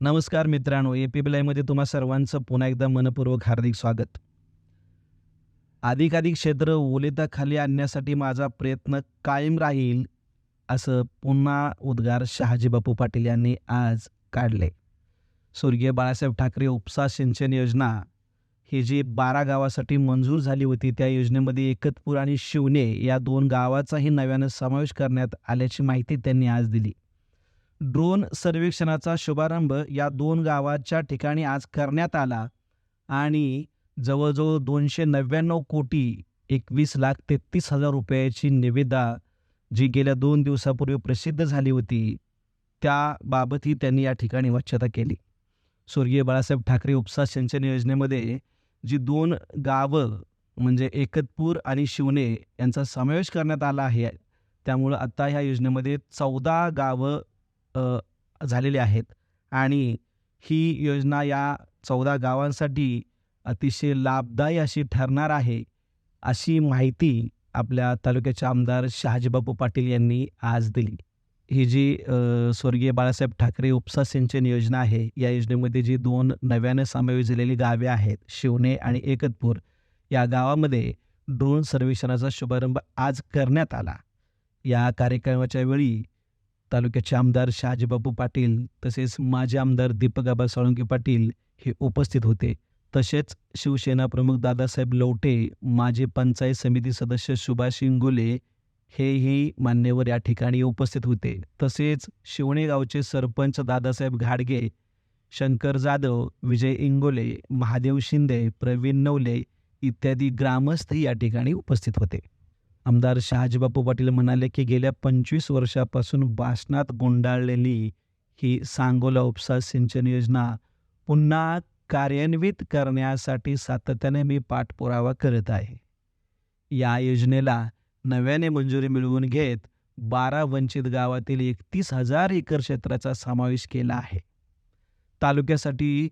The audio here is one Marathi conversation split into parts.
नमस्कार मित्रांनो ए पी मध्ये तुम्हा सर्वांचं पुन्हा एकदा मनपूर्वक हार्दिक स्वागत. अधिकाधिक क्षेत्र ओलिताखाली आणण्यासाठी माझा प्रयत्न कायम राहील असं पुन्हा उद्गार शहाजी बापू पाटील यांनी आज काढले. स्वर्गीय बाळासाहेब ठाकरे उपसा सिंचन योजना ही जी बारा गावासाठी मंजूर झाली होती त्या योजनेमध्ये एकतपूर आणि शिवणे या दोन गावाचाही नव्यानं समावेश करण्यात आल्याची माहिती त्यांनी आज दिली. ड्रोन सर्वेक्षणाचा शुभारंभ या दोन गावाच्या ठिकाणी आज करण्यात आला आणि जवळजवळ दोनशे नव्याण्णव कोटी एकवीस लाख तेहतीस हजार रुपयाची निविदा जी गेल्या दोन दिवसापूर्वी प्रसिद्ध झाली होती त्याबाबतही त्यांनी या ठिकाणी वाच्यता केली. स्वर्गीय बाळासाहेब ठाकरे उपसा सिंचन योजनेमध्ये जी दोन गावं म्हणजे एकतपूर आणि शिवणे यांचा समावेश करण्यात आला आहे त्यामुळं आता ह्या योजनेमध्ये चौदा गावं झालेली आहेत. आणि ही योजना या चौदा गावांसाठी अतिशय लाभदायी अशी ठरणार आहे अशी माहिती आपल्या तालुक्याचे आमदार शहाजीबापू पाटील यांनी आज दिली. ही जी स्वर्गीय बाळासाहेब ठाकरे उपसा सिंचन योजना आहे या योजनेमध्ये जी दोन नव्यानं समावेश झालेली गावे आहेत शिवणे आणि एकतपूर या गावामध्ये ड्रोन सर्वेक्षणाचा शुभारंभ आज करण्यात आला. या कार्यक्रमाच्या वेळी तालुक्याचे आमदार शहाजीबापू पाटील तसेच माजी आमदार दीपकआबा साळुंके पाटील हे उपस्थित होते. तसेच शिवसेना प्रमुख दादासाहेब लवटे माजी पंचायत समिती सदस्य सुभाष इंगोले हेही मान्यवर या ठिकाणी उपस्थित होते. तसेच शिवणे गावचे सरपंच दादासाहेब घाडगे शंकर जाधव विजय इंगोले महादेव शिंदे प्रवीण नवले इत्यादी ग्रामस्थही या ठिकाणी उपस्थित होते. आमदार शहाजीबापू पाटील म्हणाले की गेल्या पंचवीस वर्षापासून भाषणात गुंडाळलेली ही सांगोला उपसा सिंचन योजना पुन्हा कार्यान्वित करण्यासाठी सातत्याने मी पाठपुरावा करत आहे. या योजनेला नव्याने मंजुरी मिळवून घेत बारा वंचित गावातील एकतीस हजार एकर क्षेत्राचा समावेश केला आहे. तालुक्यासाठी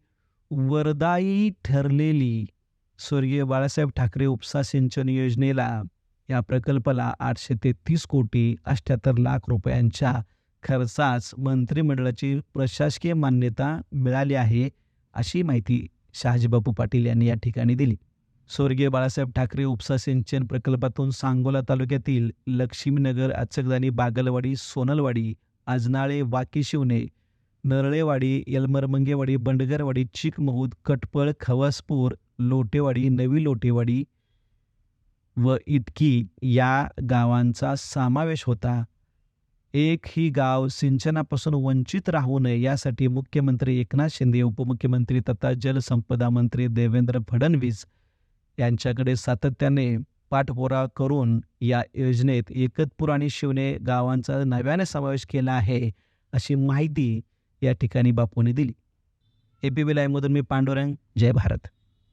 वरदायी ठरलेली स्वर्गीय बाळासाहेब ठाकरे उपसा सिंचन योजनेला या प्रकल्पाला आठशे तेहतीस कोटी अठ्ठ्याहत्तर लाख रुपयांच्या खर्चास मंत्रिमंडळाची प्रशासकीय मान्यता मिळाली आहे अशी माहिती शहाजीबापू पाटील यांनी या ठिकाणी दिली. स्वर्गीय बाळासाहेब ठाकरे उपसा सिंचन प्रकल्पातून सांगोला तालुक्यातील लक्ष्मीनगर अचकदानी बागलवाडी सोनलवाडी आजनाळे वाकीशिवणे नरळेवाडी यलमरमंगेवाडी बंडगरवाडी चिकमहूद कटपळ खवासपूर लोटेवाडी नवी लोटेवाडी व इटकी या गावांचा समावेश होता. एक ही गाव सिंचनापासून वंचित राहू नये यासाठी मुख्यमंत्री एकनाथ शिंदे उपमुख्यमंत्री तथा जलसंपदा मंत्री देवेंद्र फडणवीस यांच्याकडे सातत्याने पाठपुरावा करून या योजनेत एकतपूर आणि शिवने गावांचा नव्याने समावेश केला आहे अशी माहिती या ठिकाणी बापूंनी दिली. ए पी बी लाईव्हमधून मी पांडुरंग. जय भारत.